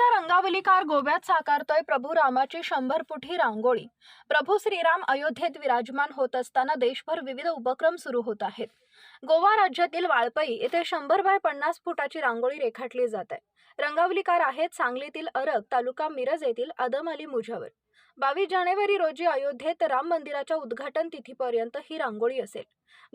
रंगवलीकार गोव्यात साकारतोय प्रभू रामाची शंभर फुटी रांगोळी. प्रभू श्रीराम अयोध्येत विराजमान होत असताना देशभर विविध उपक्रम सुरू होत आहेत. गोवा राज्यातील वाळपई येथे शंभर बाय पन्नास फुटाची रांगोळी रेखाटली जात आहे. रंगावलीकार आहेत सांगलीतील अरग तालुका मिरज येथील आदम अली मुजावर बावीस जानेवारी रोजी अयोध्येत राम मंदिराच्या उद्घाटन तिथीपर्यंत ही रांगोळी असेल.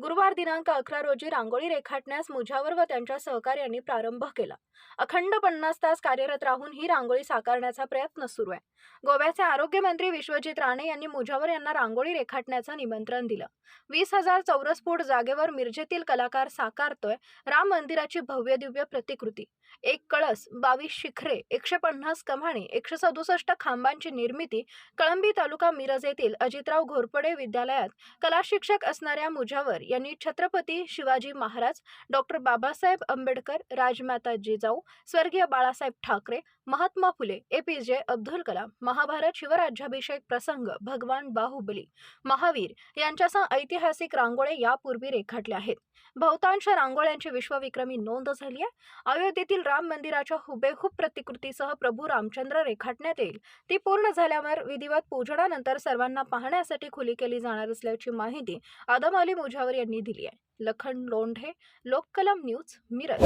गुरुवार दिनांक अकरा रोजी रांगोळी रेखाटण्यास मुझावर व त्यांच्या सहकार्यांनी प्रारंभ केला. अखंड पन्नास तास कार्यरत राहून ही रांगोळी साकारण्याचा प्रयत्न सुरू आहे. गोव्याचे आरोग्यमंत्री विश्वजित राणे यांनी मुझावर यांना रांगोळी रेखाटण्याचं निमंत्रण दिलं. वीस हजार चौरस फूट जागेवर मिरजेतील कलाकार साकारतोय राम मंदिराची भव्य दिव्य प्रतिकृती. एक कळस बावीस शिखरे एकशे पन्नास कमाणी एकशे सदुसष्ट खांबांची निर्मिती कळंबी तालुका मिरज येथील अजितराव घोरपडे विद्यालयात कला शिक्षक असणाऱ्या मुजावर यांनी छत्रपती शिवाजी महाराज डॉक्टर बाबासाहेब आंबेडकर राजमाता जिजाऊ स्वर्गीय बाळासाहेब ठाकरे महात्मा फुले एपीजे अब्दुल कलाम महाभारत शिवराज्याभिषेक प्रसंग भगवान बाहुबली महावीर यांच्यासह ऐतिहासिक रांगोळे यापूर्वी रेखाटल्या आहेत. बहुतांश रांगोळ्यांची विश्वविक्रमी नोंद झाली आहे. अयोध्येतील राम मंदिराच्या हुबेहूब प्रतिकृतीसह प्रभू रामचंद्र रेखाटण्यात येईल. ती पूर्ण झाल्यावर विधिवत पूजनानंतर सर्वांना पाहण्यासाठी खुली केली जाणार असल्याची माहिती आदम अली मुजावर यांनी दिली आहे. लखन लोंढे लोककलम न्यूज मिरज.